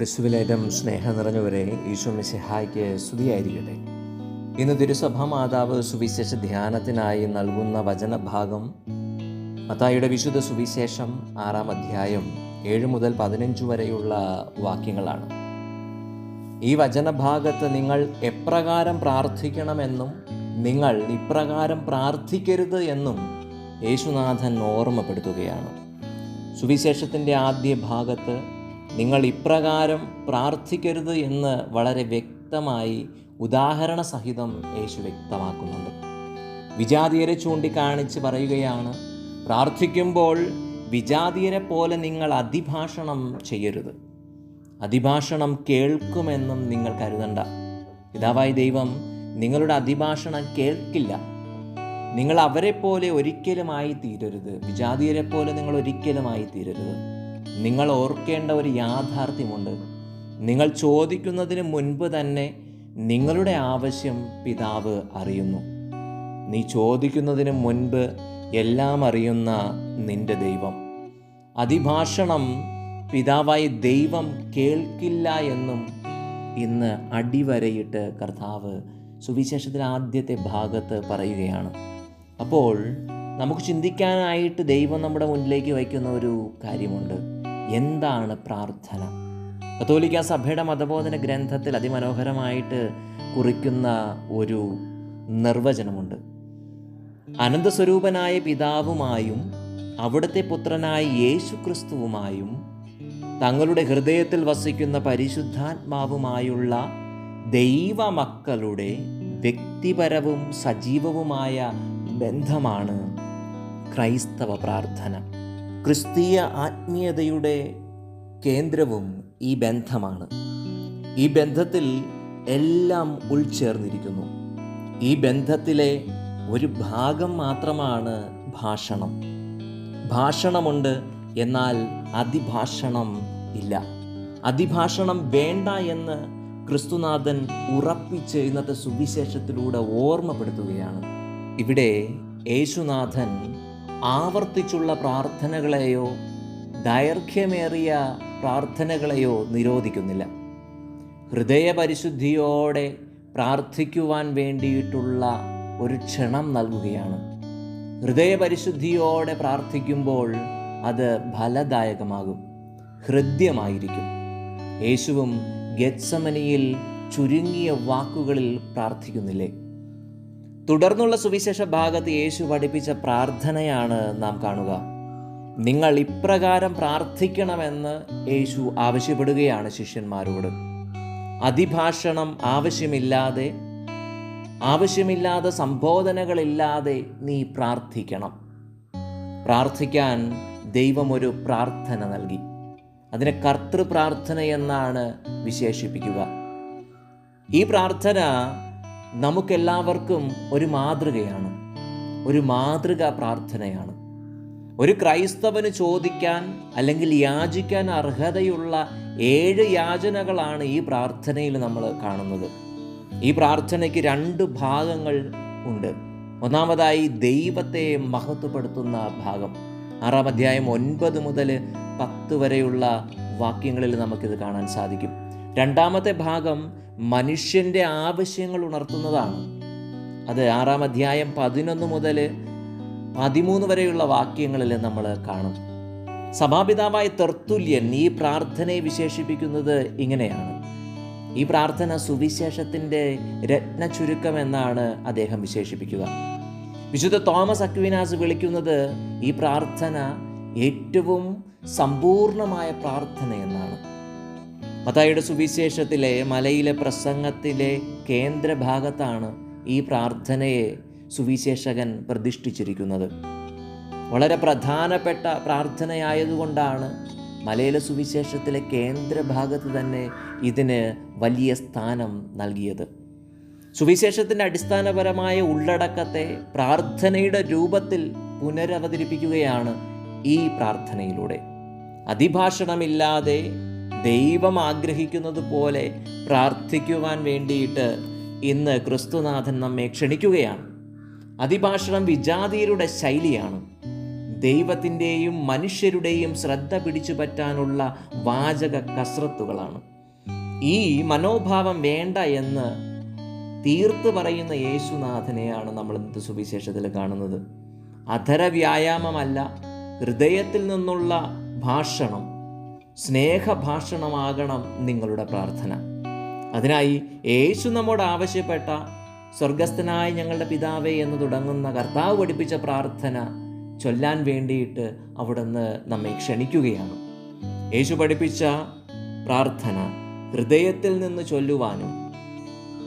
ക്രിസ്തുവിലേറ്റം സ്നേഹം നിറഞ്ഞവരെ ഈശോ മിസിഹായ്ക്ക് സ്തുതിയായിരിക്കട്ടെ. ഇന്ന് തിരുസഭാ മാതാവ് സുവിശേഷ ധ്യാനത്തിനായി നൽകുന്ന വചനഭാഗം മത്തായിയുടെ വിശുദ്ധ സുവിശേഷം ആറാം അധ്യായം ഏഴ് മുതൽ പതിനഞ്ച് വരെയുള്ള വാക്യങ്ങളാണ്. ഈ വചനഭാഗത്ത് നിങ്ങൾ എപ്രകാരം പ്രാർത്ഥിക്കണമെന്നും നിങ്ങൾ ഇപ്രകാരം പ്രാർത്ഥിക്കരുത് എന്നും യേശുനാഥൻ ഓർമ്മപ്പെടുത്തുകയാണ്. സുവിശേഷത്തിന്റെ ആദ്യ ഭാഗത്ത് നിങ്ങൾ ഇപ്രകാരം പ്രാർത്ഥിക്കരുത് എന്ന് വളരെ വ്യക്തമായി ഉദാഹരണ സഹിതം യേശു വ്യക്തമാക്കുന്നുണ്ട്. വിജാതീയരെ ചൂണ്ടിക്കാണിച്ച് പറയുകയാണ് പ്രാർത്ഥിക്കുമ്പോൾ വിജാതീയരെ പോലെ നിങ്ങൾ അതിഭാഷണം ചെയ്യരുത്. അതിഭാഷണം കേൾക്കുമെന്നും നിങ്ങൾ കരുതണ്ട. പിതാവായി ദൈവം നിങ്ങളുടെ അതിഭാഷണം കേൾക്കില്ല. നിങ്ങൾ അവരെ പോലെ ഒരിക്കലുമായി തീരരുത്. വിജാതീയരെ പോലെ നിങ്ങൾ ഒരിക്കലുമായി തീരരുത്. നിങ്ങൾ ഓർക്കേണ്ട ഒരു യാഥാർത്ഥ്യമുണ്ട്. നിങ്ങൾ ചോദിക്കുന്നതിന് മുൻപ് തന്നെ നിങ്ങളുടെ ആവശ്യം പിതാവ് അറിയുന്നു. നീ ചോദിക്കുന്നതിന് മുൻപ് എല്ലാം അറിയുന്ന നിന്റെ ദൈവം. അതിഭാഷണം പിതാവായി ദൈവം കേൾക്കില്ല എന്നും ഇന്ന് അടിവരയിട്ട് കർത്താവ് സുവിശേഷത്തിലെ ആദ്യത്തെ ഭാഗത്ത് പറയുകയാണ്. അപ്പോൾ നമുക്ക് ചിന്തിക്കാനായിട്ട് ദൈവം നമ്മുടെ മുന്നിലേക്ക് വയ്ക്കുന്ന ഒരു കാര്യമുണ്ട്. എന്താണ് പ്രാർത്ഥന? കത്തോലിക്ക സഭയുടെ മതബോധന ഗ്രന്ഥത്തിൽ അതിമനോഹരമായിട്ട് കുറിക്കുന്ന ഒരു നിർവചനമുണ്ട്. അനന്തസ്വരൂപനായ പിതാവുമായും അവിടുത്തെ പുത്രനായ യേശു ക്രിസ്തുവുമായും തങ്ങളുടെ ഹൃദയത്തിൽ വസിക്കുന്ന പരിശുദ്ധാത്മാവുമായുള്ള ദൈവമക്കളുടെ വ്യക്തിപരവും സജീവവുമായ ബന്ധമാണ് ക്രൈസ്തവ പ്രാർത്ഥന. ക്രിസ്തീയ ആത്മീയതയുടെ കേന്ദ്രവും ഈ ബന്ധമാണ്. ഈ ബന്ധത്തിൽ എല്ലാം ഉൾച്ചേർന്നിരിക്കുന്നു. ഈ ബന്ധത്തിലെ ഒരു ഭാഗം മാത്രമാണ് ഭാഷണം. ഭാഷണമുണ്ട് എന്നാൽ അതിഭാഷണം ഇല്ല. അതിഭാഷണം വേണ്ട എന്ന് ക്രിസ്തുനാഥൻ ഉറപ്പിച്ച് ഇന്നത്തെ സുവിശേഷത്തിലൂടെ ഓർമ്മപ്പെടുത്തുകയാണ്. ഇവിടെ യേശുനാഥൻ ആവർത്തിച്ചുള്ള പ്രാർത്ഥനകളെയോ ദൈർഘ്യമേറിയ പ്രാർത്ഥനകളെയോ നിരോധിക്കുന്നില്ല. ഹൃദയപരിശുദ്ധിയോടെ പ്രാർത്ഥിക്കുവാൻ വേണ്ടിയിട്ടുള്ള ഒരു ക്ഷണം നൽകുകയാണ്. ഹൃദയപരിശുദ്ധിയോടെ പ്രാർത്ഥിക്കുമ്പോൾ അത് ഫലദായകമാകും. ഹൃദ്യമായിരിക്കും. യേശുവും ഗത്സമനിയിൽ ചുരുങ്ങിയ വാക്കുകളിൽ പ്രാർത്ഥിക്കുന്നില്ലേ? തുടർന്നുള്ള സുവിശേഷ ഭാഗത്ത് യേശു പഠിപ്പിച്ച പ്രാർത്ഥനയാണ് നാം കാണുക. നിങ്ങൾ ഇപ്രകാരം പ്രാർത്ഥിക്കണമെന്ന് യേശു ആവശ്യപ്പെടുകയാണ് ശിഷ്യന്മാരോട്. അതിഭാഷണം ആവശ്യമില്ലാതെ ആവശ്യമില്ലാതെ സംബോധനകളില്ലാതെ നീ പ്രാർത്ഥിക്കണം. പ്രാർത്ഥിക്കാൻ ദൈവം ഒരു പ്രാർത്ഥന നൽകി. അതിനെ കർത്തൃ പ്രാർത്ഥന എന്നാണ് വിശേഷിപ്പിക്കുക. ഈ പ്രാർത്ഥന നമുക്കെല്ലാവർക്കും ഒരു മാതൃകയാണ്. ഒരു മാതൃക പ്രാർത്ഥനയാണ്. ഒരു ക്രൈസ്തവന് ചോദിക്കാൻ അല്ലെങ്കിൽ യാചിക്കാൻ അർഹതയുള്ള ഏഴ് യാചനകളാണ് ഈ പ്രാർത്ഥനയിൽ നമ്മൾ കാണുന്നത്. ഈ പ്രാർത്ഥനയ്ക്ക് രണ്ട് ഭാഗങ്ങൾ ഉണ്ട്. ഒന്നാമതായി ദൈവത്തെ മഹത്വപ്പെടുത്തുന്ന ഭാഗം. ആറാം അധ്യായം ഒൻപത് മുതൽ പത്ത് വരെയുള്ള വാക്യങ്ങളിൽ നമുക്കിത് കാണാൻ സാധിക്കും. രണ്ടാമത്തെ ഭാഗം മനുഷ്യന്റെ ആവശ്യങ്ങൾ ഉണർത്തുന്നതാണ്. അത് ആറാം അധ്യായം പതിനൊന്ന് മുതൽ പതിമൂന്ന് വരെയുള്ള വാക്യങ്ങളിൽ നമ്മൾ കാണും. സഭാപിതാവായ തെർത്തുല്യൻ ഈ പ്രാർത്ഥനയെ വിശേഷിപ്പിക്കുന്നത് ഇങ്ങനെയാണ്. ഈ പ്രാർത്ഥന സുവിശേഷത്തിന്റെ രത്ന ചുരുക്കം എന്നാണ് അദ്ദേഹം വിശേഷിപ്പിക്കുക. വിശുദ്ധ തോമസ് അക്വിനാസ് വിളിക്കുന്നത് ഈ പ്രാർത്ഥന ഏറ്റവും സമ്പൂർണമായ പ്രാർത്ഥന എന്നാണ്. മത്തായിയുടെ സുവിശേഷത്തിലെ മലയിലെ പ്രസംഗത്തിലെ കേന്ദ്രഭാഗത്താണ് ഈ പ്രാർത്ഥനയെ സുവിശേഷകൻ പ്രതിഷ്ഠിച്ചിരിക്കുന്നത്. വളരെ പ്രധാനപ്പെട്ട പ്രാർത്ഥനയായതുകൊണ്ടാണ് മലയിലെ സുവിശേഷത്തിലെ കേന്ദ്രഭാഗത്ത് തന്നെ ഇതിന് വലിയ സ്ഥാനം നൽകിയത്. സുവിശേഷത്തിന്റെ അടിസ്ഥാനപരമായ ഉള്ളടക്കത്തെ പ്രാർത്ഥനയുടെ രൂപത്തിൽ പുനരവതരിപ്പിക്കുകയാണ് ഈ പ്രാർത്ഥനയിലൂടെ. അതിഭാഷണമില്ലാതെ ദൈവം ആഗ്രഹിക്കുന്നത് പോലെ പ്രാർത്ഥിക്കുവാൻ വേണ്ടിയിട്ട് ഇന്ന് ക്രിസ്തുനാഥൻ നമ്മെ ക്ഷണിക്കുകയാണ്. അതിഭാഷണം വിജാതിയരുടെ ശൈലിയാണ്. ദൈവത്തിന്റെയും മനുഷ്യരുടെയും ശ്രദ്ധ പിടിച്ചു പറ്റാനുള്ള വാചക കസ്രത്തുകളാണ്. ഈ മനോഭാവം വേണ്ട എന്ന് തീർത്ത് പറയുന്ന യേശുനാഥനെയാണ് നമ്മൾ ഇന്നത്തെ സുവിശേഷത്തിൽ കാണുന്നത്. അധര വ്യായാമമല്ല ഹൃദയത്തിൽ നിന്നുള്ള ഭാഷണം സ്നേഹഭാഷണമാകണം നിങ്ങളുടെ പ്രാർത്ഥന. അതിനായി യേശു നമ്മോട് ആവശ്യപ്പെട്ട സ്വർഗസ്ഥനായ ഞങ്ങളുടെ പിതാവേ എന്ന് തുടങ്ങുന്ന കർത്താവ് പഠിപ്പിച്ച പ്രാർത്ഥന ചൊല്ലാൻ വേണ്ടിയിട്ട് അവിടുന്ന് നമ്മെ ക്ഷണിക്കുകയാണ്. യേശു പഠിപ്പിച്ച പ്രാർത്ഥന ഹൃദയത്തിൽ നിന്ന് ചൊല്ലുവാനും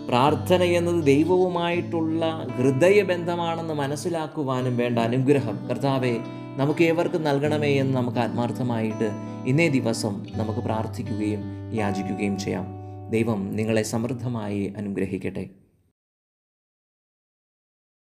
പ്രാർത്ഥന എന്നത് ദൈവവുമായിട്ടുള്ള ഹൃദയബന്ധമാണെന്ന് മനസ്സിലാക്കുവാനും വേണ്ട അനുഗ്രഹം. കർത്താവെ നമുക്ക് ഏവർക്കും നൽകണമേ എന്ന് നമുക്ക് ആത്മാർത്ഥമായിട്ട് ഇന്നേ ദിവസം നമുക്ക് പ്രാർത്ഥിക്കുകയും യാചിക്കുകയും ചെയ്യാം. ദൈവം നിങ്ങളെ സമൃദ്ധമായി അനുഗ്രഹിക്കട്ടെ.